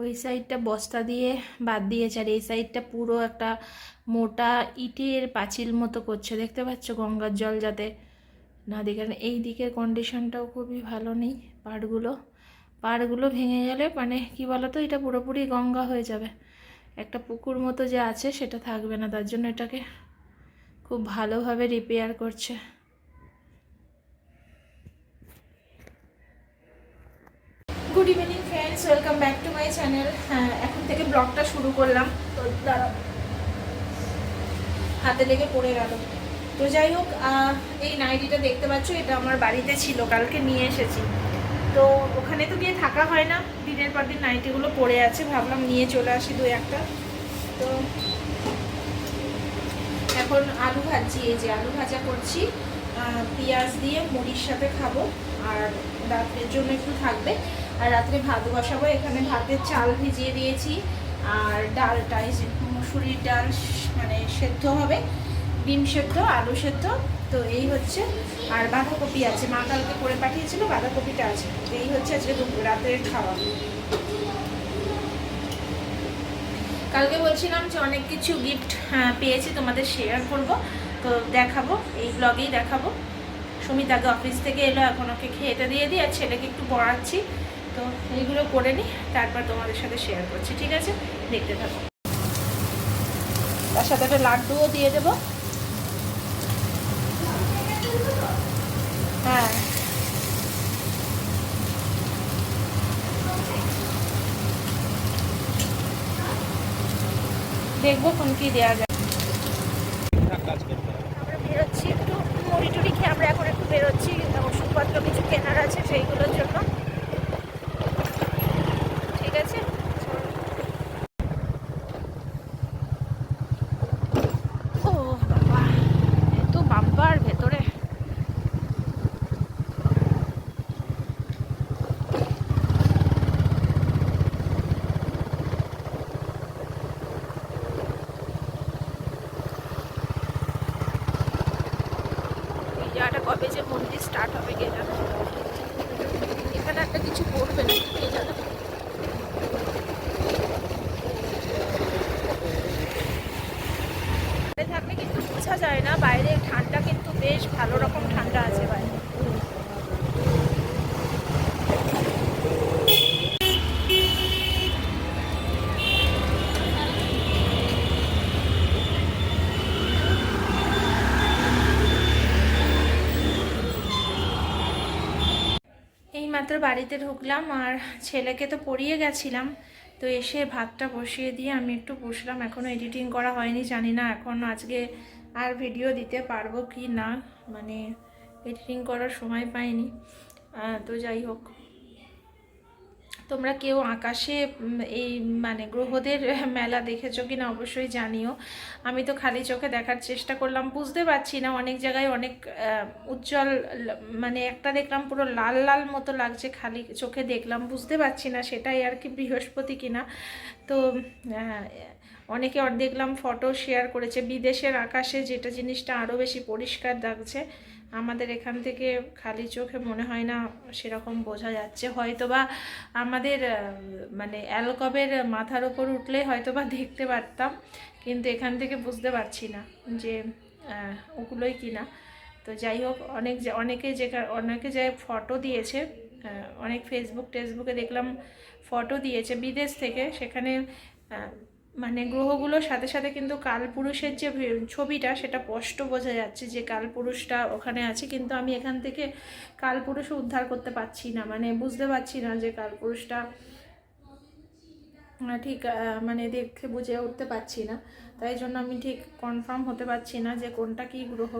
ওই সাইডটা বস্তা দিয়ে বাদ দিয়েছে আর এই সাইডটা পুরো একটা মোটা ইটের পাঁচিল মতো করছে। দেখতে পাচ্ছ গঙ্গার জল যাতে না দেখে এই দিকের কন্ডিশনটাও খুবই ভালো নেই পাড়গুলো। পাড়গুলো ভেঙে গেলে মানে কি বলতো, এটা পুরোপুরি গঙ্গা হয়ে যাবে। একটা পুকুর মতো যে আছে সেটা থাকবে না, তার জন্য এটাকে খুব ভালোভাবে রিপেয়ার করছে। Good evening friends welcome back to my channel হ্যাঁ এখন থেকে ব্লগটা শুরু করলাম। তো দাঁড়াও। হাতে লেগে পড়ে গেল। তো যাই হোক এই নাইটিটা দেখতে পাচ্ছ, এটা আমার বাড়িতে ছিল, কালকে নিয়ে এসেছি। তো ওখানে তো গিয়ে থাকা হয় না, দিনের পর দিন নাইটিগুলো পড়ে আছে, ভাবলাম নিয়ে চলে আসি দু একটা। তো এখন আলু ভাজি, এই যে আলু ভাজা করছি। পেঁয়াজ দিয়ে মুড়ির সাথে খাব, আর রাত্রের জন্য একটু থাকবে। আর রাত্রে ভাত বসাবো। এখানে ভাতের চাল ভিজিয়ে দিয়েছি। আর ডালটা যে মুসুরির ডাল মানে সেদ্ধ হবে। ডিম সেদ্ধ, আলু সেদ্ধ। তো এই হচ্ছে। আর বাঁধাকপি আছে। মা কালকে করে পাঠিয়েছিল, বাঁধাকপিটা আছে। এই হচ্ছে আজকে দুপুর, রাতের খাওয়া। কালকে বলছিলাম যে অনেক কিছু গিফট পেয়েছি, তোমাদের শেয়ার করব। তো দেখাবো, এই ব্লগেই দেখাবো। সুমিত আগে অফিস থেকে এলো, এখন ওকে খেতে দিয়ে দিই, আর ছেলেকে একটু পড়াচ্ছি। তো এইগুলো করে নিই, তারপর তোমাদের সাথে শেয়ার করছি, ঠিক আছে? দেখতে থাকো। তার সাথে একটা লাড্ডুও দিয়ে দেবো। হ্যাঁ। দেখব কোন কি দেওয়া যায়। বেরোচ্ছি একটু, মুড়ি টুড়ি খেয়ে আমরা এখন একটু বেরোচ্ছি, ওষুধপত্র কিছু কেনার আছে সেইগুলোর জন্য ঠিক আছে ও বাবা এত বাম্পার ভেতরে এই জায়গাটা কবে যে মন্দির স্টার্ট হবে কে জানে এখানে একটা কিছু করবে না কে জানে বাইরে থাকলে কিন্তু বোঝা যায় না বাইরে ঠান্ডা কিন্তু বেশ ভালো রকম ঠান্ডা আছে বাইরে এইমাত্র বাড়িতে ঢুকলাম আর ছেলেকে তো পড়িয়ে গেছিলাম। তো এসে ভাতটা বসিয়ে দিয়ে আমি একটু বসলাম। এখনও এডিটিং করা হয়নি, জানি না এখন আজকে আর ভিডিও দিতে পারব কি না। মানে এডিটিং করার সময় পাইনি। তো যাই হোক। তোমরা কেউ আকাশে এই মানে গ্রহদের মেলা দেখেছ কি না অবশ্যই জানিও। আমি তো খালি চোখে দেখার চেষ্টা করলাম, বুঝতে পারছি না, অনেক জায়গায় অনেক উজ্জ্বল মানে একটা দেখলাম পুরো লাল লাল মতো লাগছে, খালি চোখে দেখলাম, বুঝতে পারছি না সেটাই আর কি বৃহস্পতি কিনা। তো অনেকে দেখলাম ফটো শেয়ার করেছে, বিদেশের আকাশে যেটা জিনিসটা আরও বেশি পরিষ্কার লাগছে। আমাদের এখান থেকে খালি চোখে মনে হয় না সেরকম বোঝা যাচ্ছে। হয়তো বা আমাদের মানে অ্যালকবের মাথার ওপর উঠলে হয়তো বা দেখতে পারতাম, কিন্তু এখান থেকে বুঝতে পারছি না যে ওগুলোই কিনা। তো যাই হোক, অনেক অনেকে যে অনেকে যে ফটো দিয়েছে অনেক ফেসবুক টেসবুকে দেখলাম ফটো দিয়েছে বিদেশ থেকে। সেখানে মানে গ্রহগুলোর সাথে সাথে কিন্তু কালপুরুষের যে ছবিটা, সেটা স্পষ্ট বোঝা যাচ্ছে যে কালপুরুষটা ওখানে আছে। কিন্তু আমি এখান থেকে কালপুরুষ উদ্ধার করতে পারছি না। মানে বুঝতে পারছি না যে কালপুরুষটা ঠিক মানে দেখে বুঝে উঠতে পারছি না। তাই জন্য আমি ঠিক কনফার্ম হতে পারছি না যে কোনটা কী গ্রহ।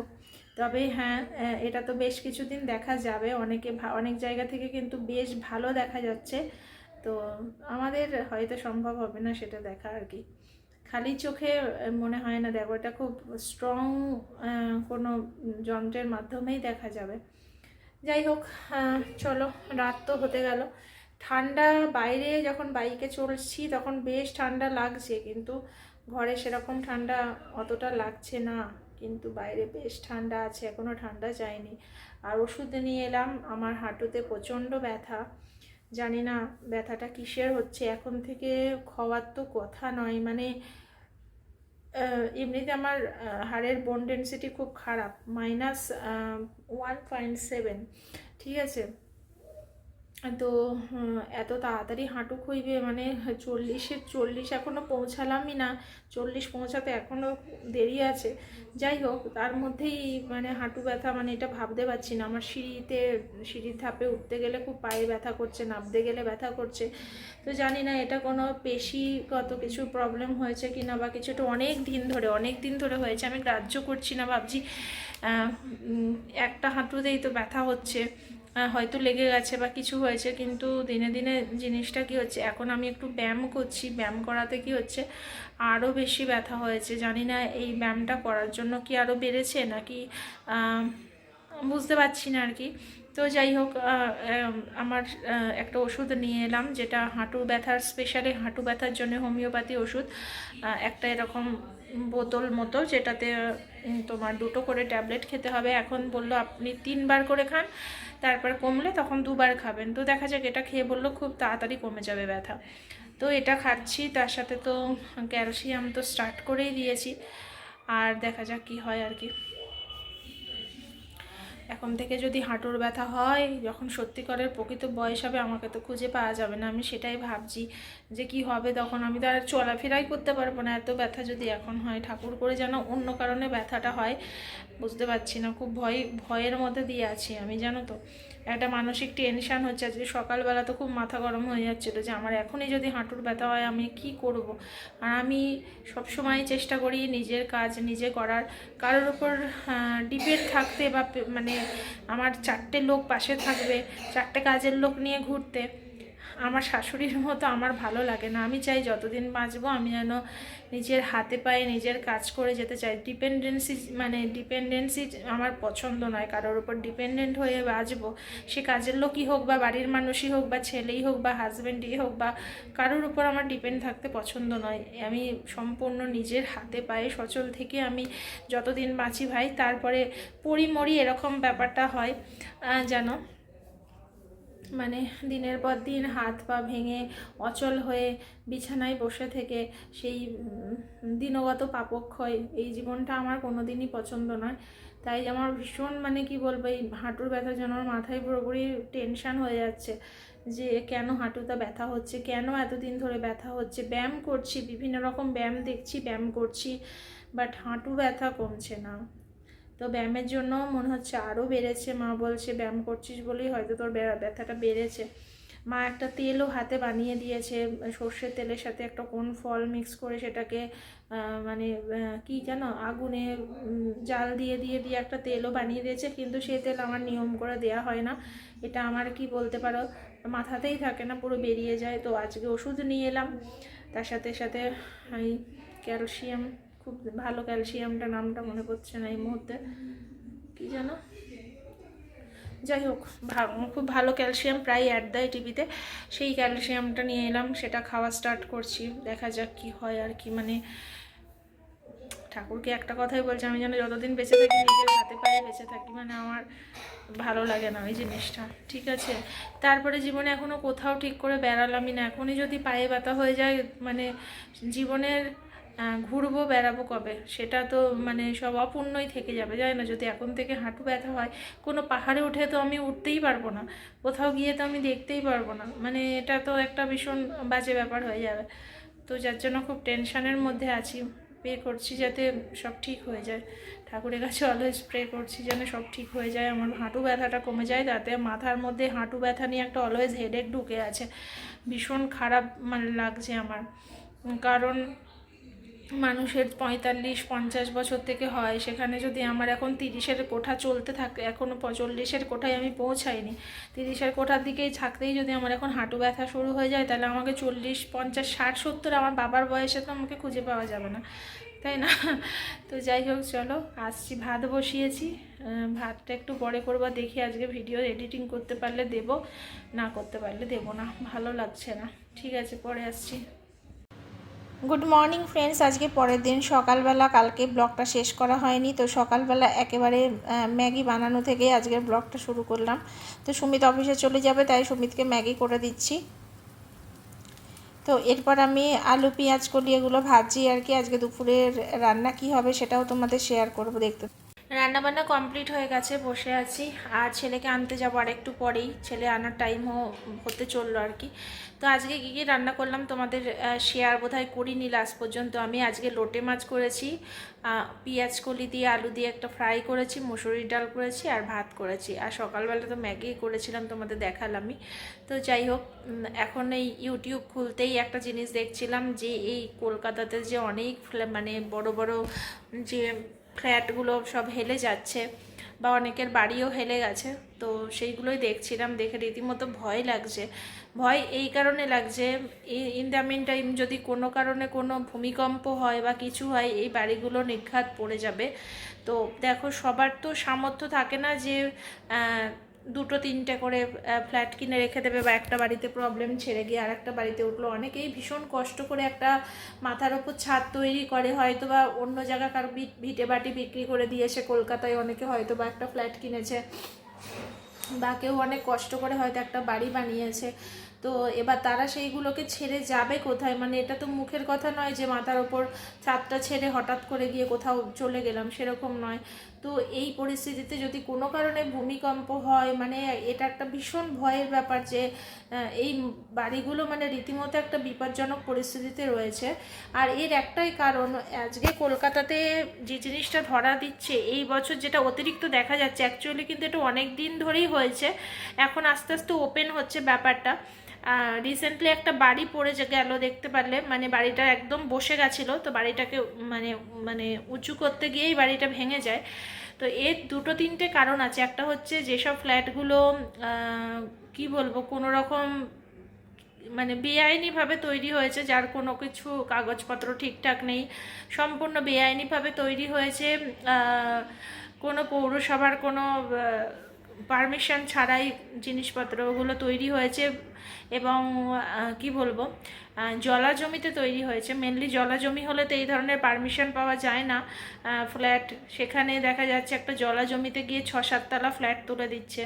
তবে হ্যাঁ এটা তো বেশ কিছুদিন দেখা যাবে। অনেকে অনেক জায়গা থেকে কিন্তু বেশ ভালো দেখা যাচ্ছে। তো আমাদের হয়তো সম্ভব হবে না সেটা দেখা আর কি। খালি চোখে মনে হয় না দেখো, এটা খুব স্ট্রং কোনো যন্ত্রের মাধ্যমেই দেখা যাবে। যাই হোক চলো, রাত তো হতে গেল। ঠান্ডা বাইরে যখন বাইকে চলছি তখন বেশ ঠান্ডা লাগছে, কিন্তু ঘরে সেরকম ঠান্ডা অতটা লাগছে না। কিন্তু বাইরে বেশ ঠান্ডা আছে এখনও ঠান্ডা যায়নি। আর ওষুধ নিয়ে এলাম, আমার হাঁটুতে প্রচণ্ড ব্যথা। জানি না ব্যথাটা কিসের হচ্ছে। এখন থেকে খাওয়ার তো কথা নয়। মানে এমনিতে আমার হাড়ের বোন ডেন্সিটি খুব খারাপ। মাইনাস ওয়ান পয়েন্ট সেভেন ঠিক আছে? তো এত তাড়াতাড়ি হাঁটু খুইবে মানে চল্লিশের চল্লিশ এখনও পৌঁছালামই না। চল্লিশ পৌঁছাতে এখনও দেরি আছে। যাই হোক, তার মধ্যেই মানে হাঁটু ব্যথা মানে এটা ভাবতে পারছি না। আমার সিঁড়িতে, সিঁড়ির ধাপে উঠতে গেলে খুব পায়ে ব্যথা করছে নামতে গেলে ব্যথা করছে। তো জানি না এটা কোনো পেশিগত কিছু প্রবলেম হয়েছে কি না বা কিছুটা অনেক দিন ধরে, অনেক দিন ধরে হয়েছে। আমি গ্রাহ্য করছি না, ভাবছি একটা হাঁটুতেই তো ব্যথা হচ্ছে। হয়তো লেগে গেছে বা কিছু হয়েছে, কিন্তু দিনে দিনে জিনিসটা কি হচ্ছে, এখন আমি একটু ব্যায়াম করছি, ব্যায়াম করাতে কি হচ্ছে আরও বেশি ব্যথা হয়েছে। জানি না এই ব্যায়ামটা করার জন্য কি আরও বেড়েছে নাকি বুঝতে পারছি না আর কি। তো যাই হোক আমার একটা ওষুধ নিয়ে এলাম, যেটা হাঁটু ব্যথার স্পেশালি হাঁটু ব্যথার জন্য হোমিওপ্যাথি ওষুধ। একটা এরকম বোতল মতো যেটাতে তোমার দুটো করে ট্যাবলেট খেতে হবে। এখন বলল, আপনি তিনবার করে খান, তারপর কমলে তখন দুবার খাবেন। তো দেখা যাক, এটা খেয়ে বলল, খুব তাড়াতাড়ি কমে যাবে ব্যথা। তো এটা খাচ্ছি, তার সাথে তো ক্যালসিয়াম তো স্টার্ট করেই দিয়েছি। আর দেখা যাক কি হয় আর কি। এখন থেকে যদি হাঁটুর ব্যথা হয়, যখন সত্যিকারের প্রকৃত বয়স হবে, আমাকে তো খুঁজে পাওয়া যাবে না। আমি সেটাই ভাবছি যে কি হবে, তখন আমি তো আর চলাফেরাই করতে পারব না। এত ব্যথা যদি এখন হয়, ঠাকুর করে যেন অন্য কারণে ব্যথাটা হয়, বুঝতে পারছি না। খুব ভয়, ভয়ের মধ্যে দিয়ে আছি আমি, জানো তো? একটা মানসিক টেনশান হচ্ছে আজকে সকালবেলা তো খুব মাথা গরম হয়ে যাচ্ছিল, যে আমার এখনই যদি হাঁটুর ব্যথা হয় আমি কি করব? আর আমি সবসময় চেষ্টা করি নিজের কাজ, নিজে করার। কারোর উপর ডিপেন্ড থাকতে বা মানে আমার চারটে লোক পাশে থাকবে, চারটে কাজের লোক নিয়ে ঘুরতে। আমার শাশুড়ির মতো আমার ভালো লাগে না। আমি চাই যতদিন বাঁচবো আমি যেন নিজের হাতে পায়ে নিজের কাজ করে যেতে চাই। ডিপেন্ডেন্সি মানে ডিপেন্ডেন্সি আমার পছন্দ নয়। কারোর উপর ডিপেন্ডেন্ট হয়ে বাঁচবো। সে কাজের লোকই হোক বা বাড়ির মানুষই হোক বা ছেলেই হোক বা হাজব্যান্ডই হোক বা কারোর উপর আমার ডিপেন্ড থাকতে পছন্দ নয়। আমি সম্পূর্ণ নিজের হাতে পায়ে সচল থেকে আমি যতদিন বাঁচি ভাই, তারপরে পরিমরি এরকম ব্যাপারটা হয় যেন মানে দিনের পর দিন হাত পা ভেঙে অচল হয়ে বিছানায় বসে থেকে সেই দিনগত পাপক্ষয়, এই জীবনটা আমার কোনো দিনই পছন্দ নয়। তাই আমার ভীষণ মানে কি বলব, এই হাঁটুর ব্যথা যেন আমার মাথায় পুরোপুরি টেনশান হয়ে যাচ্ছে যে কেন হাঁটুটা ব্যথা হচ্ছে, কেন এতদিন ধরে ব্যথা হচ্ছে। ব্যায়াম করছি, বিভিন্ন রকম ব্যায়াম দেখছি, ব্যায়াম করছি বাট হাঁটু ব্যথা কমছে না। তো ব্যায়ামের জন্য মনে হচ্ছে আরও বেড়েছে, মা বলছে, ব্যায়াম করছিস বলেই হয়তো তোর ব্যথাটা বেড়েছে। মা একটা তেলও হাতে বানিয়ে দিয়েছে, সর্ষের তেলের সাথে একটা কোন ফল মিক্স করে সেটাকে মানে কি জানো আগুনে জাল দিয়ে দিয়ে দিয়ে একটা তেলও বানিয়ে দিয়েছে, কিন্তু সে তেল আমার নিয়ম করে দেয়া হয় না। এটা আমার কি বলতে পারো, মাথাতেই থাকে না, পুরো বেরিয়ে যায়। তো আজকে ওষুধ নিয়ে এলাম, তার সাথে সাথে ক্যালসিয়াম খুব ভালো ক্যালসিয়ামটা, নামটা মনে পড়ছে না এই মুহূর্তে। কি জানো যাই হোক খুব ভালো ক্যালসিয়াম প্রায় অ্যাড দেয় টিভিতে সেই ক্যালসিয়ামটা নিয়ে এলাম, সেটা খাওয়া স্টার্ট করছি। দেখা যাক কি হয় আর কি মানে ঠাকুরকে একটা কথাই বলছি, আমি যেন যতদিন বেঁচে থাকি, নিজের হাতে পায়ে বেঁচে থাকি মানে আমার ভালো লাগে না ওই জিনিসটা, ঠিক আছে? তারপরে জীবনে এখনও কোথাও ঠিক করে বেড়ালামই না। এখনই যদি পায়ে ব্যথা হয়ে যায় মানে জীবনের ঘুরবো, বেড়াবো কবে? সেটা তো মানে সব অপূর্ণই থেকে যাবে। যায় না, যদি এখন থেকে হাঁটু ব্যথা হয়, কোনো পাহাড়ে উঠে তো আমি উঠতেই পারব না। কোথাও গিয়ে তো আমি দেখতেই পারব না। মানে এটা তো একটা ভীষণ বাজে ব্যাপার হয়ে যাবে। তো যার জন্য খুব টেনশানের মধ্যে আছি। প্রে করছি যাতে সব ঠিক হয়ে যায়। ঠাকুরের কাছে অলওয়েজ প্রে করছি যেন সব ঠিক হয়ে যায়। আমার হাঁটু ব্যথাটা কমে যায়, তাতে মাথার মধ্যে হাঁটু ব্যথা নিয়ে একটা অলওয়েজ হেডেক ঢুকে আছে। ভীষণ খারাপ মানে লাগছে আমার। কারণ মানুষের পঁয়তাল্লিশ, পঞ্চাশ বছর থেকে হয়। সেখানে যদি আমার এখন তিরিশের কোঠা চলতে থাকে এখনও চল্লিশের কোঠায় আমি পৌঁছাইনি। তিরিশের কোঠার দিকেই থাকতেই যদি আমার এখন হাঁটু ব্যথা শুরু হয়ে যায়, তাহলে আমাকে চল্লিশ, পঞ্চাশ, ষাট, সত্তর আমার বাবার বয়সে তো আমাকে খুঁজে পাওয়া যাবে না। তাই না? তো যাই হোক, চলো, আসছি। ভাত বসিয়েছি। ভাতটা একটু পরে করব। দেখি আজকে ভিডিও এডিটিং করতে পারলে দেব, না করতে পারলে দেব না। ভালো লাগছে না। ঠিক আছে, পরে আসছি। গুড মর্নিং ফ্রেন্ডস আজকে পরের দিন সকালবেলা, কালকে ব্লগটা শেষ করা হয়নি। তো সকালবেলা একেবারে ম্যাগি বানানো থেকে আজকের ব্লগটা শুরু করলাম। তো সুমিত অফিসে চলে যাবে, তাই সুমিতকে ম্যাগি করে দিচ্ছি। তো এরপর আমি আলু, পেঁয়াজ, কলি এগুলো ভাজি আর কি। আজকে দুপুরের রান্না কি হবে সেটাও তোমাদের শেয়ার করব দেখতে। রান্না বান্না কমপ্লিট হয়ে গেছে, বসে আছি। আর ছেলেকে আনতে যাব আর একটু পরেই। ছেলে আনার টাইমও হতে চলল আর কি। তো আজকে কী কী রান্না করলাম তোমাদের শেয়ার বোধহয় করিনি লাস্ট পর্যন্ত। আমি আজকে লোটে মাছ করেছি পেঁয়াজ কলি দিয়ে, আলু দিয়ে একটা ফ্রাই করেছি, মুসুরির ডাল করেছি আর ভাত করেছি। আর সকালবেলা তো ম্যাগি করেছিলাম, তোমাদের দেখালামই। তো যাই হোক এখন এই ইউটিউব খুলতেই একটা জিনিস দেখছিলাম যে এই কলকাতাতে যে অনেক মানে বড় বড় যে ফ্ল্যাটগুলো সব হেলে যাচ্ছে বা অনেকের বাড়িও হেলে গেছে। তো সেইগুলোই দেখছিলাম, দেখে রীতিমতো ভয় লাগছে। ভয় এই কারণে লাগছে ইন দ্য মিন টাইম যদি কোনো কারণে কোনো ভূমিকম্প হয় বা কিছু হয়, এই বাড়িগুলো নিঘাত পড়ে যাবে। তো দেখো সবার তো সামর্থ্য থাকে না যে দুটো তিনটে করে ফ্ল্যাট কিনে রেখে দেবে বা একটা বাড়িতে প্রবলেম ছেড়ে গিয়ে আর একটা বাড়িতে উঠল। অনেকেই ভীষণ কষ্ট করে একটা মাথার ওপর ছাদ তৈরি করে হয়তো বা অন্য জায়গা কারও ভিট- বাটি বিক্রি করে দিয়েছে কলকাতায় অনেকে হয়তো বা একটা ফ্ল্যাট কিনেছে বা কেউ অনেক কষ্ট করে হয়তো একটা বাড়ি বানিয়েছে। তো এবার তারা সেইগুলোকে ছেড়ে যাবে কোথায়? মানে এটা তো মুখের কথা নয় যে মাথার ওপর ছাদটা ছেড়ে হঠাৎ করে গিয়ে কোথাও চলে গেলাম, সেরকম নয়। তো এই পরিস্থিতিতে যদি কোনো কারণে ভূমিকম্প হয় মানে এটা একটা ভীষণ ভয়ের ব্যাপার যে এই বাড়িগুলো মানে রীতিমতো একটা বিপজ্জনক পরিস্থিতিতে রয়েছে। আর এর একটাই কারণ, আজকে কলকাতাতে যে জিনিসটা ধরা দিচ্ছে, এই বছর যেটা অতিরিক্ত দেখা যাচ্ছে অ্যাকচুয়ালি কিন্তু এটা অনেক দিন ধরেই হয়েছে। এখন আস্তে আস্তে ওপেন হচ্ছে ব্যাপারটা। রিসেন্টলি একটা বাড়ি পড়ে গেল দেখতে পারলে মানে বাড়িটা একদম বসে গেছিল, তো বাড়িটাকে মানে মানে উঁচু করতে গিয়েই বাড়িটা ভেঙে যায়। তো এর দুটো তিনটে কারণ আছে। একটা হচ্ছে যেসব ফ্ল্যাটগুলো কি বলব কোনো রকম মানে বেআইনিভাবে তৈরি হয়েছে, যার কোনো কিছু কাগজপত্র ঠিকঠাক নেই, সম্পূর্ণ বেআইনিভাবে তৈরি হয়েছে কোনো পৌরসভার কোনো পারমিশন ছাড়াই জিনিসপত্রগুলো তৈরি হয়েছে এবং কি বলব জলা জমিতে তৈরি হয়েছে। মেনলি জলা জমি হলে তো এই ধরনের পারমিশন পাওয়া যায় না। ফ্ল্যাট, সেখানে দেখা যাচ্ছে একটা জলা জমিতে গিয়ে ছ সাততলা ফ্ল্যাট তুলে দিচ্ছে।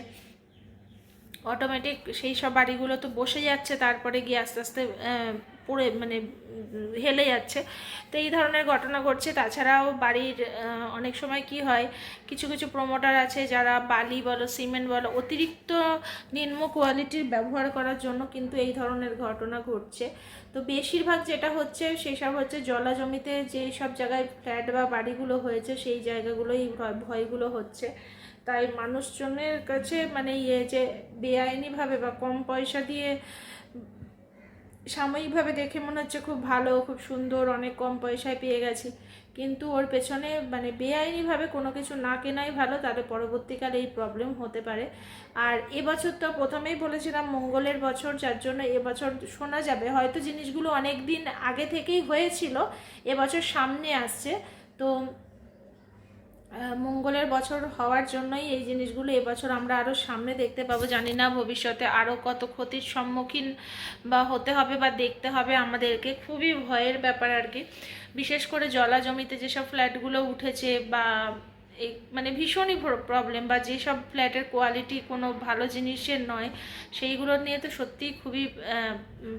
অটোমেটিক সেই সব বাড়িগুলো তো বসে যাচ্ছে, তারপরে গিয়ে আস্তে আস্তে পড়ে মানে হেলে যাচ্ছে। তো এই ধরনের ঘটনা ঘটছে। তাছাড়াও বাড়ির অনেক সময় কি হয়, কিছু কিছু প্রমোটার আছে যারা বালি বলো সিমেন্ট বলো, অতিরিক্ত নিম্ন কোয়ালিটির ব্যবহার করার জন্য কিন্তু এই ধরনের ঘটনা ঘটছে। তো বেশিরভাগ যেটা হচ্ছে, সেসব হচ্ছে জলা জমিতে যেই সব জায়গায় ফ্ল্যাট বা বাড়িগুলো হয়েছে, সেই জায়গাগুলোই ভয়, ভয়গুলো হচ্ছে। তাই মানুষজনের কাছে মানে ইয়ে যে বেআইনিভাবে বা কম পয়সা দিয়ে সাময়িকভাবে দেখে মনে হচ্ছে খুব ভালো, খুব সুন্দর, অনেক কম পয়সায় পেয়ে গেছি। কিন্তু ওর পেছনে মানে বেআইনিভাবে কোনো কিছু না কেনাই ভালো, তাহলে পরবর্তীকালে এই প্রবলেম হতে পারে। আর এবছর তো প্রথমেই বলেছিলাম মঙ্গলের বছর, যার জন্য এবছর শোনা যাবে। হয়তো জিনিসগুলো অনেক দিন আগে থেকেই হয়েছিল এবছর সামনে আসছে। তো মঙ্গলের বছর হওয়ার জন্যই এই জিনিসগুলো এবছর আমরা আরও সামনে দেখতে পাবো। জানি না ভবিষ্যতে আরও কত ক্ষতির সম্মুখীন বা হতে হবে বা দেখতে হবে আমাদেরকে। খুবই ভয়ের ব্যাপার আর কি। বিশেষ করে জলা জমিতে যেসব ফ্ল্যাটগুলো উঠেছে বা এই মানে ভীষণই প্রবলেম বা যেসব ফ্ল্যাটের কোয়ালিটি কোনো ভালো জিনিসের নয়, সেইগুলো নিয়ে তো সত্যিই খুবই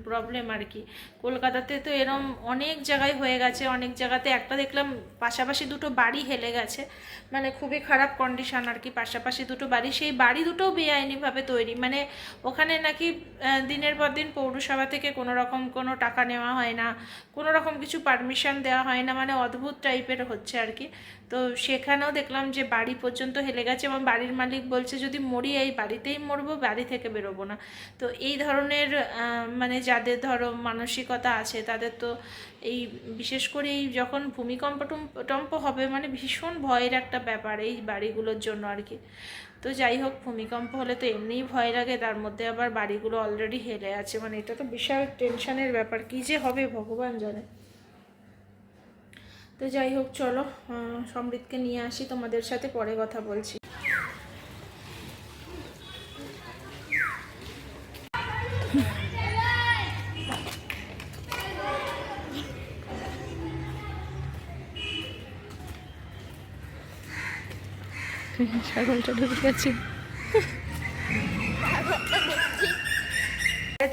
প্রবলেম আর কি। কলকাতাতে তো এরম অনেক জায়গায় হয়ে গেছে, অনেক জায়গাতে একটা দেখলাম পাশাপাশি দুটো বাড়ি হেলে গেছে মানে খুবই খারাপ কন্ডিশন আর কি, পাশাপাশি দুটো বাড়ি, সেই বাড়ি দুটোও বেআইনিভাবে তৈরি মানে ওখানে নাকি দিনের পর দিন পৌরসভা থেকে কোনো রকম কোনো টাকা নেওয়া হয় না, কোনো রকম কিছু পারমিশন দেওয়া হয় না মানে অদ্ভুত টাইপের হচ্ছে আর কি। তো সেখানেও দেখলাম যে বাড়ি পর্যন্ত হেলে গেছে এবং বাড়ির মালিক বলছে, যদি মরি, এই বাড়িতেই মরবো, বাড়ি থেকে বেরোবো না। তো এই ধরনের মানে যাদের ধরো মানসিকতা আছে, তাদের তো এই বিশেষ করে এই যখন ভূমিকম্প টুম- টম্প হবে মানে ভীষণ ভয়ের একটা ব্যাপার এই বাড়িগুলোর জন্য আর কি। তো যাই হোক, ভূমিকম্প হলে তো এমনিই ভয় লাগে, তার মধ্যে আবার বাড়িগুলো অলরেডি হেলে আছে। মানে এটা তো বিশাল টেনশনের ব্যাপার, কী যে হবে ভগবান জানে। তো যাই হোক চলো সমৃদ্ধকে নিয়ে আসি তোমাদের সাথে পরে কথা বলছি।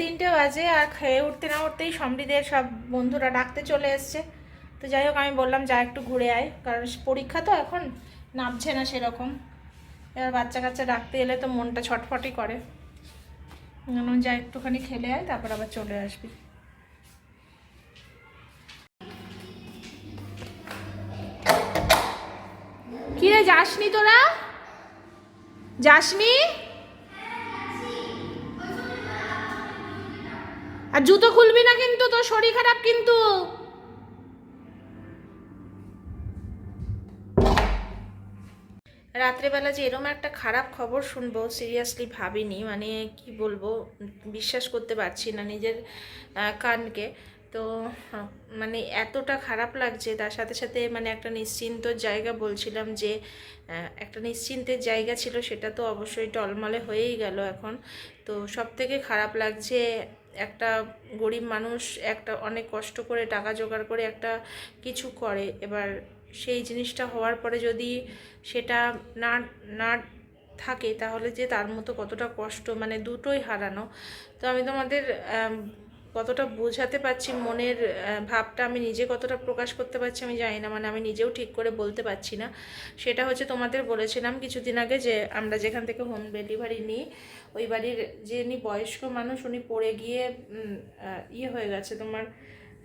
তিনটে বাজে আর খেয়ে উঠতে না উঠতেই সমৃদ্ধের সব বন্ধুরা ডাকতে চলে এসছে। তো যাই হোক, আমি বললাম যা একটু ঘুরে আয়, কারণ পরীক্ষা তো এখন নামছে না সেরকম। এবার বাচ্চা কাচ্চা ডাকতে এলে তো মনটা ছটফটই করে। যা একটুখানি খেলে আয়, তারপর আবার চলে আসবি। কিরে যাসনি তোরা? যাসনি? আর জুতো খুলবি না কিন্তু, তোর শরীর খারাপ কিন্তু। রাত্রেবেলা যে এরম একটা খারাপ খবর শুনব সিরিয়াসলি ভাবিনি মানে কি বলব, বিশ্বাস করতে পারছি না নিজের কানকে। তো মানে এতটা খারাপ লাগছে, তার সাথে সাথে মানে একটা নিশ্চিন্ত জায়গা বলছিলাম যে একটা নিশ্চিন্তের জায়গা ছিল, সেটা তো অবশ্যই টলমলে হয়েই গেল এখন। তো সব থেকে খারাপ লাগছে, একটা গরিব মানুষ একটা অনেক কষ্ট করে, টাকা জোগাড় করে একটা কিছু করে। এবার সেই জিনিসটা হওয়ার পরে যদি সেটা না না থাকে তাহলে যে তার মতো কতটা কষ্ট মানে দুটোই হারানো। তো আমি তোমাদের কতটা বোঝাতে পারছি, মনের ভাবটা আমি নিজে কতটা প্রকাশ করতে পারছি আমি জানি না মানে আমি নিজেও ঠিক করে বলতে পারছি না। সেটা হচ্ছে তোমাদের বলেছিলাম কিছুদিন আগে যে আমরা যেখান থেকে হোম ডেলিভারি নিই, ওই বাড়ির যিনি বয়স্ক মানুষ উনি পড়ে গিয়ে ইয়ে হয়ে গেছে তোমার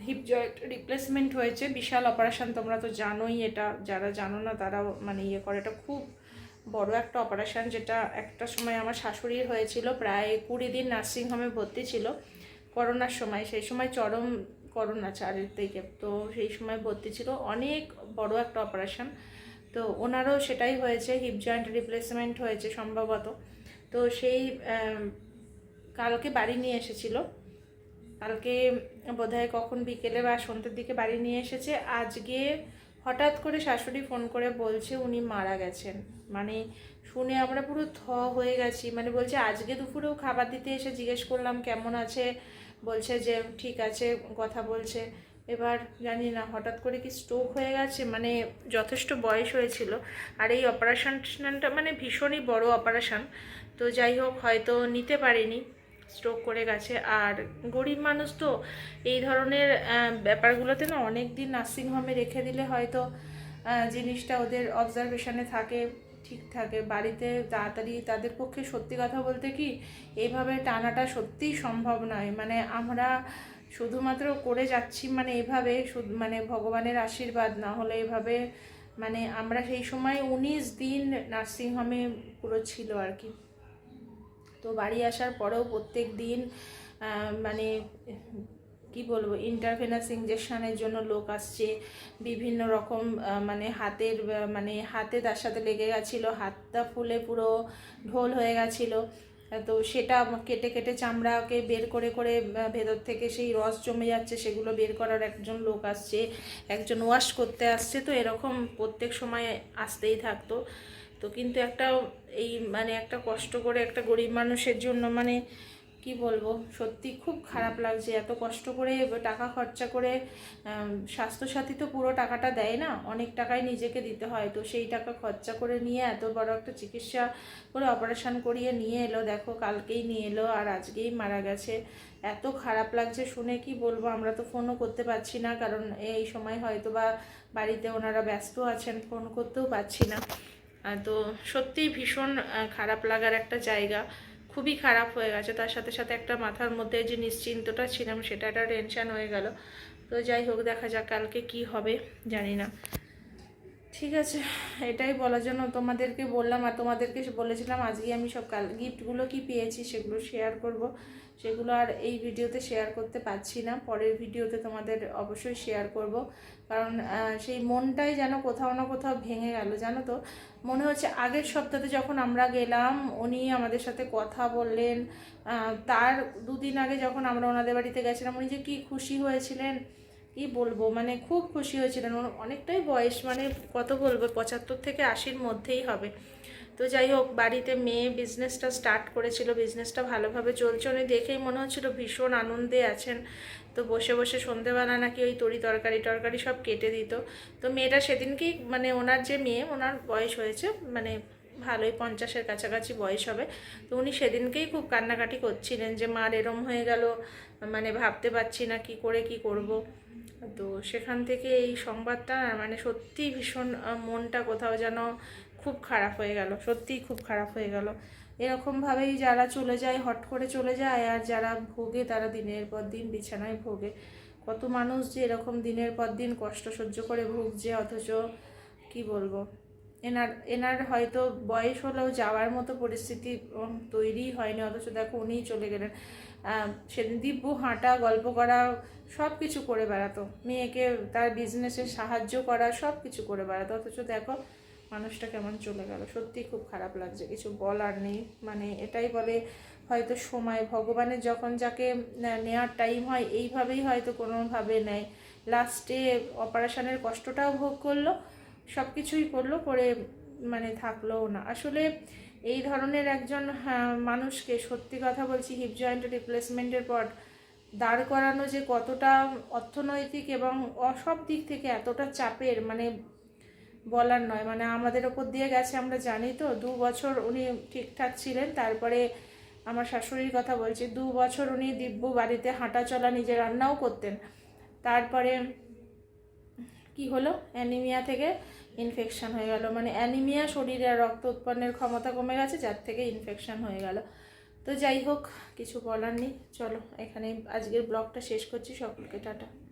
হিপ জয়েন্ট রিপ্লেসমেন্ট হয়েছে। বিশাল অপারেশন তোমরা তো জানোই এটা। যারা জানো না, তারাও মানে ইয়ে করে। এটা খুব বড় একটা অপারেশন যেটা একটা সময় আমার শাশুড়ির হয়েছিল। প্রায় কুড়ি দিন নার্সিংহোমে ভর্তি ছিল করোনার সময়। সেই সময় চরম করোনা চারের থেকে তো সেই সময় ভর্তি ছিল। অনেক বড় একটা অপারেশন তো ওনারও সেটাই হয়েছে। হিপ জয়েন্ট রিপ্লেসমেন্ট হয়েছে সম্ভবত। তো সেই কালকে বাড়ি নিয়ে এসেছিল। কালকে বোধহয় কখন বিকেলে বা সন্ধ্যের দিকে বাড়ি নিয়ে এসেছে, আজকে হঠাৎ করে শাশুড়ি ফোন করে বলছে উনি মারা গেছেন। মানে শুনে আমরা পুরো থ হয়ে গেছি। মানে বলছে, আজকে দুপুরেও খাবার দিতে এসে জিজ্ঞেস করলাম, কেমন আছে? বলছে যে, ঠিক আছে, কথা বলছে। এবার জানি না, হঠাৎ করে কি স্ট্রোক হয়ে গেছে? মানে যথেষ্ট বয়স হয়েছিল। আর এই অপারেশনটা মানে ভীষণই বড় অপারেশন তো যাই হোক, হয়তো নিতে পারিনি। স্ট্রোক করে গেছে। আর গরিব মানুষ তো এই ধরনের ব্যাপারগুলোতে না অনেক দিন নার্সিংহোমে রেখে দিলে হয়তো জিনিসটা ওদের অবজারভেশনে থাকে, ঠিক থাকে। বাড়িতে তাড়াতাড়ি তাদের পক্ষে সত্যি কথা বলতে কি এইভাবে টানাটা সত্যিই সম্ভব নয়। মানে আমরা শুধুমাত্র করে যাচ্ছি মানে এভাবে মানে ভগবানের আশীর্বাদ, না হলে এভাবে মানে আমরা সেই সময় উনিশ দিন নার্সিংহোমে পুরো ছিল আর কি। তো বাড়ি আসার পরেও প্রত্যেক দিন মানে কি বলব ইন্টারভেনাস ইঞ্জেকশনের জন্য লোক আসছে। বিভিন্ন রকম মানে হাতের মানে হাতে তার সাথে লেগে গেছিল, হাতটা ফুলে পুরো ঢোল হয়ে গেছিল। তো সেটা কেটে কেটে চামড়াকে বের করে করে ভেতর থেকে সেই রস জমে যাচ্ছে, সেগুলো বের করার একজন লোক আসছে, একজন ওয়াশ করতে আসছে। তো এরকম প্রত্যেক সময় আসতেই থাকতো। তো কিন্তু একটা এই মানে একটা কষ্ট করে একটা গরিব মানুষের জন্য মানে কি বলব? সত্যি খুব খারাপ লাগছে। এত কষ্ট করে টাকা খরচা করে স্বাস্থ্যসাথী তো পুরো টাকাটা দেয় না। অনেক টাকাই নিজেকে দিতে হয়। তো সেই টাকা খরচা করে নিয়ে এত বড় একটা চিকিৎসা করে অপারেশন করিয়ে নিয়ে এলো। দেখো, কালকেই নিয়ে এলো আর আজকেই মারা গেছে। এত খারাপ লাগছে শুনে কি বলব? আমরা তো ফোনও করতে পারছি না। কারণ এই সময় হয়তো বা বাড়িতে ওনারা ব্যস্ত আছেন ফোন করতেও পারছি না। তো সত্যিই ভীষণ খারাপ লাগার একটা জায়গা। খুবই খারাপ হয়ে গেছে। তার সাথে সাথে একটা মাথার মধ্যে যে নিশ্চিন্তটা ছিলাম, সেটা একটা টেনশন হয়ে গেল। তো যাই হোক, দেখা যাক কালকে কি হবে, জানি না। ঠিক আছে, এটাই বলার জন্য তোমাদেরকে বললাম। আর তোমাদেরকে বলেছিলাম, আজকে আমি সব কাল গিফটগুলো কি পেয়েছি, সেগুলো শেয়ার করব। সেগুলো আর এই ভিডিওতে শেয়ার করতে পারছি না। পরের ভিডিওতে তোমাদের অবশ্যই শেয়ার করব। কারণ সেই মনটাই যেন কোথাও না কোথাও ভেঙে গেল, জানো তো? মনে হচ্ছে আগের সপ্তাহে যখন আমরা গেলাম, উনি আমাদের সাথে কথা বললেন তার দুদিন আগে যখন আমরা ওনাদের বাড়িতে গেছিলাম, উনি যে কী খুশি হয়েছিলেন, কি বলব? মানে খুব খুশি হয়েছিলেন। ওর অনেকটাই বয়স মানে কত বলব? পঁচাত্তর থেকে আশির মধ্যেই হবে। তো যাই হোক, বাড়িতে মেয়ে বিজনেসটা স্টার্ট করেছিল বিজনেসটা ভালোভাবে চলছে। উনি দেখেই মনে হচ্ছিল ভীষণ আনন্দে আছেন। তো বসে বসে সন্ধেবেলা নাকি ওই তরি তরকারি টরকারি সব কেটে দিত। তো মেয়েটা সেদিনকেই মানে ওনার যে মেয়ে, ওনার বয়স হয়েছে মানে ভালোই পঞ্চাশের কাছাকাছি বয়স হবে। তো উনি সেদিনকেই খুব কান্নাকাটি করছিলেন যে মার এরম হয়ে গেল মানে ভাবতে পারছি না কি করে কি করব। তো সেখান থেকে এই সংবাদটা মানে সত্যিই ভীষণ মনটা কোথাও যেন খুব খারাপ হয়ে গেল, সত্যিই খুব খারাপ হয়ে গেল। এরকমভাবেই যারা চলে যায়, হট করে চলে যায়, আর যারা ভোগে তারা দিনের পর দিন বিছানায় ভোগে। কত মানুষ যে এরকম দিনের পর দিন কষ্ট সহ্য করে ভুগছে, অথচ কি বলব? এনার এনার হয়তো বয়স হলেও যাওয়ার মতো পরিস্থিতি তৈরিই হয়নি, অথচ দেখো উনিই চলে গেলেন। সেদিন দিব্য হাঁটা, গল্প করা সব কিছু করে বেড়াতো। মেয়েকে তার বিজনেসে সাহায্য করা সব কিছু করে বেড়াতো। অথচ দেখো মানুষটা কেমন চলে গেল। সত্যি খুব খারাপ লাগছে কিছু বলার নেই। মানে এটাই বলে হয়তো সময় ভগবানের যখন যাকে নেওয়ার টাইম হয় এইভাবেই হয়তো কোনোভাবে নেয়। লাস্টে অপারেশনের কষ্টটাও ভোগ করল সব কিছুই করল করে মানে থাকলোও না। আসলে এই ধরনের একজন হ্যাঁ, মানুষকে সত্যি কথা বলছি হিপ জয়েন্ট রিপ্লেসমেন্টের পর দাঁড় করানো যে কতটা অর্থনৈতিক এবং অ- সব দিক থেকে এতটা চাপের মানে বলার নয়। মানে আমাদের ওপর দিয়ে গেছে, আমরা জানি তো। দু বছর উনি ঠিকঠাক ছিলেন, তারপরে আমার শাশুড়ির কথা বলছি, দু বছর উনি দিব্য বাড়িতে হাঁটা চলা নিজে রান্নাও করতেন। তারপরে কি হলো? অ্যানিমিয়া থেকে ইনফেকশান হয়ে গেল। মানে অ্যানিমিয়া শরীরে রক্ত উৎপন্নের ক্ষমতা কমে গেছে, যার থেকে ইনফেকশান হয়ে গেল। তো যাই হোক, কিছু বলার নেই। চলো এখানে আজকের ব্লগটা শেষ করছি। সকলকে টাটা।